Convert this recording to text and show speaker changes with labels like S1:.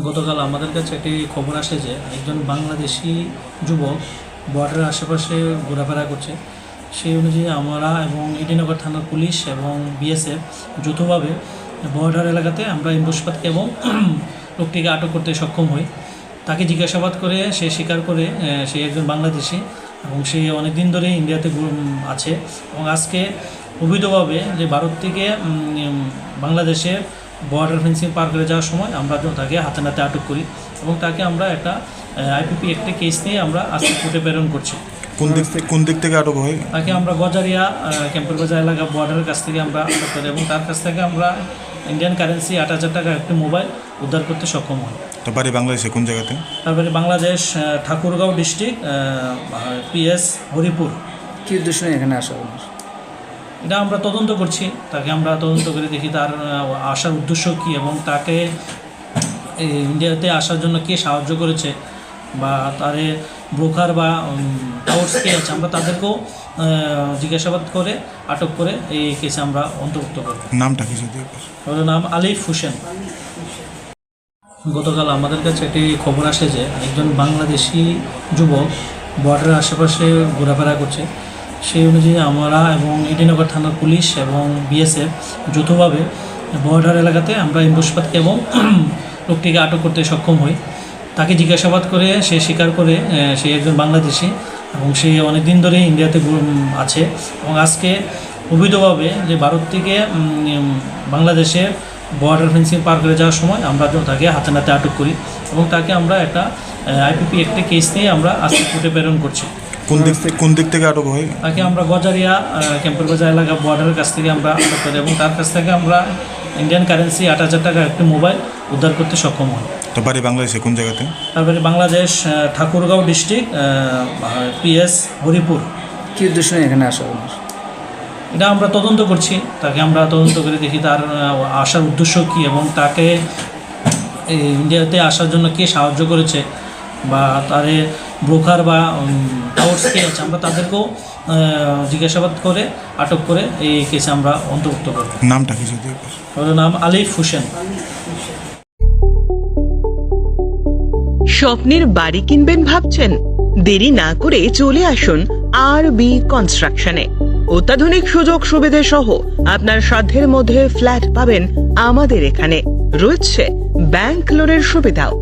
S1: গতকাল আমাদের কাছে একটি খবর আসে যে একজন বাংলাদেশি যুবক বর্ডারের আশেপাশে ঘোরাফেরা করছে। সেই অনুযায়ী আমরা এবং ইডিনগর থানার পুলিশ এবং বিএসএফ যৌথভাবে বর্ডার এলাকাতে আমরা ইম্বুসপাত এবং লোকটিকে আটক করতে সক্ষম হই। তাকে জিজ্ঞাসাবাদ করে সে স্বীকার করে সে একজন বাংলাদেশি এবং সে অনেক দিন ধরে ইন্ডিয়াতে আছে এবং আজকে অবৈধভাবে যে ভারত থেকে বাংলাদেশে বর্ডার ফেন্সিং পার করে যাওয়ার সময় আমরা যখন তাকে হাতে নাতে আটক করি এবং তাকে আমরা একটা আইপিপি একটা কেস নিয়ে আমরা আজকে কোর্টে প্রেরণ করছি।
S2: কোন দিক থেকে কোন দিক থেকে আটক হয়?
S1: তাকে আমরা গজারিয়া ক্যাম্পের বাজার এলাকা বর্ডারের কাছ থেকে আমরা আটক করি এবং তার কাছ থেকে আমরা ইন্ডিয়ান কারেন্সি আট হাজার টাকার একটি মোবাইল উদ্ধার করতে সক্ষম হই।
S2: তো বাড়ি বাংলাদেশে কোন জায়গাতে?
S1: তারপরে বাংলাদেশ ঠাকুরগাঁও ডিস্ট্রিক্ট পিএস হরিপুর।
S3: কি উদ্দেশ্য নিয়ে এখানে আসা
S1: এটা আমরা তদন্ত করছি। তাকে আমরা তদন্ত করে দেখি তার আসার উদ্দেশ্য কি এবং তাকে এই ইন্ডিয়াতে আসার জন্য কে সাহায্য করেছে বা তারে ব্রোকার বা টাউটস কে আছে আমরা তাদেরকেও জিজ্ঞাসাবাদ করে আটক করে এই কেসে আমরা অন্তর্ভুক্ত করব।
S2: নামটা কি যদি
S1: নাম আলিফ হোসেন। গতকাল আমাদের কাছে একটি খবর আসে যে একজন বাংলাদেশি যুবক বর্ডারের আশেপাশে ঘোরাফেরা করছে। সেই অনুযায়ী আমরা এবং ইডিনগর থানার পুলিশ এবং বিএসএফ যৌথভাবে বর্ডার এলাকাতে আমরা ইম্বুসপাত এবং লোকটিকে আটক করতে সক্ষম হই। তাকে জিজ্ঞাসাবাদ করে সে স্বীকার করে সে একজন বাংলাদেশি এবং সে অনেক দিন ধরে ইন্ডিয়াতে আছে এবং আজকে অবৈধভাবে যে ভারত থেকে বাংলাদেশে বর্ডার ফেন্সিং পার করে যাওয়ার সময় আমরা তাকে হাতে নাতে আটক করি এবং তাকে আমরা একটা আইপিপি একটা কেস নিয়ে আমরা আজকে কোর্টে প্রেরণ করছি।
S2: কোন দিক থেকে কোন দিক থেকে আটক হয়?
S1: তাকে আমরা গজারিয়া ক্যাম্পের বাজার এলাকা বর্ডারের কাছ থেকে আমরা আটক করি এবং তার কাছ থেকে আমরা ইন্ডিয়ান কারেন্সি আট হাজার টাকার একটি মোবাইল উদ্ধার করতে সক্ষম হই।
S2: তো বাড়ি বাংলাদেশে কোন জায়গাতে?
S1: তারপরে বাংলাদেশ ঠাকুরগাঁও ডিস্ট্রিক্ট পিএস হরিপুর।
S3: কি উদ্দেশ্য নিয়ে এখানে আসা
S1: এটা আমরা তদন্ত করছি। তাকে আমরা তদন্ত করে দেখি তার আসার উদ্দেশ্য কী এবং তাকে এই ইন্ডিয়াতে আসার জন্য কে সাহায্য করেছে বা তারে ব্রোকার বা টাউটস কে আছে আমরা তাদেরকেও জিজ্ঞাসাবাদ করে আটক করে এই কেসে আমরা অন্তর্ভুক্ত করব।
S2: নামটা কি যদি
S1: নাম আলিফ হোসেন।
S4: স্বপ্নের বাড়ি কিনবেন ভাবছেন? দেরি না করে চলে আসুন আর বি কনস্ট্রাকশনে অত্যাধুনিক সুযোগ সুবিধে সহ আপনার সাধ্যের মধ্যে ফ্ল্যাট পাবেন আমাদের এখানে। রয়েছে ব্যাংক লোনের সুবিধাও।